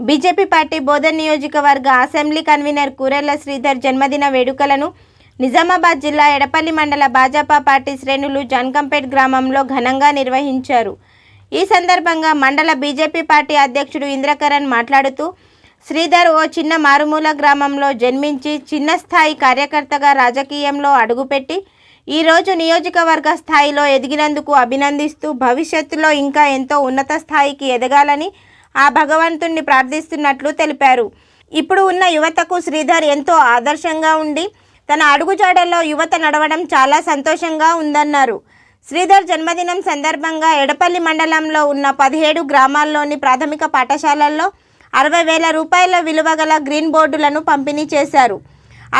BJP party Bodhan నియోజకవర్గ assembly convener Kurella Sridhar జన్మదిన వేడుకలను నిజామాబాద్ జిల్లా ఎడపల్లి మండల భాజపా పార్టీ శ్రేణులు జన్కంపేట్ గ్రామంలో ఘనంగా నిర్వహించారు. ఈ సందర్భంగా మండల బీజేపీ పార్టీ అధ్యక్షుడు ఇంద్రకరణ్ మాట్లాడుతూ శ్రీధర్ ఓ చిన్న మారుమూల గ్రామంలో జన్మించి చిన్న స్థాయి కార్యకర్తగా రాజకీయంలో అడుగుపెట్టి ఈరోజు నియోజకవర్గ స్థాయిలో ఎదిగినందుకు అభినందిస్తూ భవిష్యత్తులో ఇంకా ఎంతో ఉన్నత స్థాయికి ఎదగాలని ఆ భగవంతుణ్ణి ప్రార్థిస్తున్నట్లు తెలిపారు. ఇప్పుడు ఉన్న యువతకు శ్రీధర్ ఎంతో ఆదర్శంగా ఉండి తన అడుగుజాడల్లో యువత నడవడం చాలా సంతోషంగా ఉందన్నారు. శ్రీధర్ జన్మదినం సందర్భంగా ఎడపల్లి మండలంలో ఉన్న పదిహేడు గ్రామాల్లోని ప్రాథమిక పాఠశాలల్లో అరవై వేల రూపాయల విలువ గల గ్రీన్ బోర్డులను పంపిణీ చేశారు.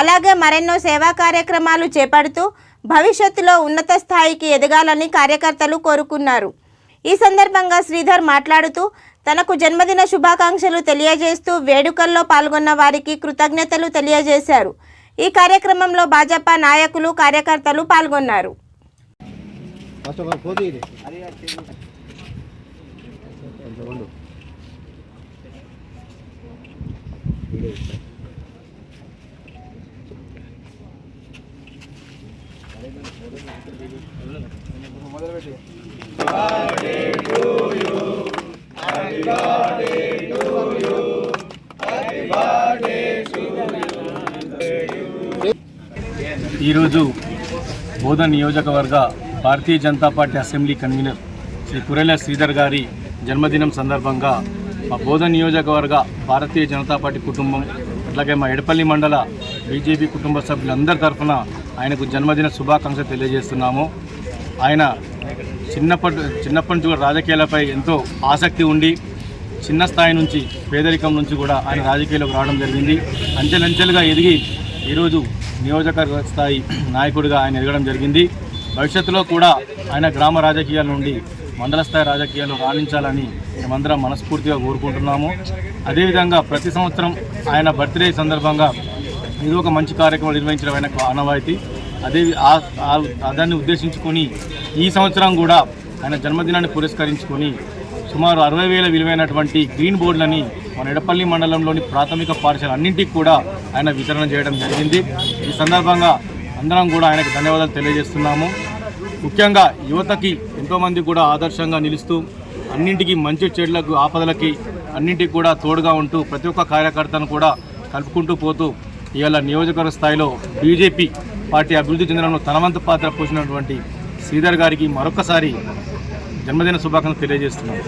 అలాగే మరెన్నో సేవా కార్యక్రమాలు చేపడుతూ భవిష్యత్తులో ఉన్నత స్థాయికి ఎదగాలని కార్యకర్తలు కోరుకున్నారు. ఈ సందర్భంగా శ్రీధర్ మాట్లాడుతూ తనకు జన్మదిన శుభాకాంక్షలు తెలియజేస్తూ వేడుకల్లో పాల్గొన్న వారికి కృతజ్ఞతలు తెలియజేశారు. ఈ కార్యక్రమంలో భాజపా నాయకులు కార్యకర్తలు పాల్గొన్నారు ఫస్ట్ ఒక పోతీ ఇది కొంచెం ఉండు మొదలుపెట్టి ఈరోజు బోధన నియోజకవర్గ Bharatiya Janata party assembly convener Shri Kurela Sridhar గారి జన్మదినం సందర్భంగా మా బోధన నియోజకవర్గ భారతీయ జనతా పార్టీ కుటుంబం అట్లాగే మా ఎడపల్లి మండల బీజేపీ కుటుంబ సభ్యులందరి తరఫున ఆయనకు జన్మదిన శుభాకాంక్షలు తెలియజేస్తున్నాము. ఆయన చిన్నప్పటి చిన్నప్పటి నుంచి కూడా రాజకీయాలపై ఎంతో ఆసక్తి ఉండి చిన్న స్థాయి నుంచి పేదరికం నుంచి కూడా ఆయన రాజకీయాలకు రావడం జరిగింది. అంచెలంచెలుగా ఎదిగి ఈరోజు నియోజకవర్గ స్థాయి నాయకుడిగా ఆయన ఎదగడం జరిగింది. భవిష్యత్తులో కూడా ఆయన గ్రామ రాజకీయాల నుండి మండల స్థాయి రాజకీయాలు రాణించాలని మేమందరం మనస్ఫూర్తిగా కోరుకుంటున్నాము. అదేవిధంగా ప్రతి సంవత్సరం ఆయన బర్త్డే సందర్భంగా ఏదో ఒక మంచి కార్యక్రమం నిర్వహించడం ఆనవాయితీ. అదే దాన్ని ఉద్దేశించుకొని ఈ సంవత్సరం కూడా ఆయన జన్మదినాన్ని పురస్కరించుకొని సుమారు అరవై వేల విలువైనటువంటి గ్రీన్ బోర్డులని మన ఎడపల్లి మండలంలోని ప్రాథమిక పాఠశాల అన్నింటికి కూడా ఆయన వితరణ చేయడం జరిగింది. ఈ సందర్భంగా అందరం కూడా ఆయనకు ధన్యవాదాలు తెలియజేస్తున్నాము. ముఖ్యంగా యువతకి ఎంతోమంది కూడా ఆదర్శంగా నిలుస్తూ అన్నింటికి మంచి చెడులకు ఆపదలకి అన్నింటికి కూడా తోడుగా ఉంటూ ప్రతి ఒక్క కార్యకర్తను కూడా కలుపుకుంటూ పోతూ ఇవాళ నియోజకవర్గ స్థాయిలో బీజేపీ పార్టీ అభివృద్ధి చెందడంలో తనవంతు పాత్ర పోసినటువంటి శ్రీధర్ గారికి మరొకసారి జన్మదిన శుభాకాంక్షలు తెలియజేస్తున్నాను.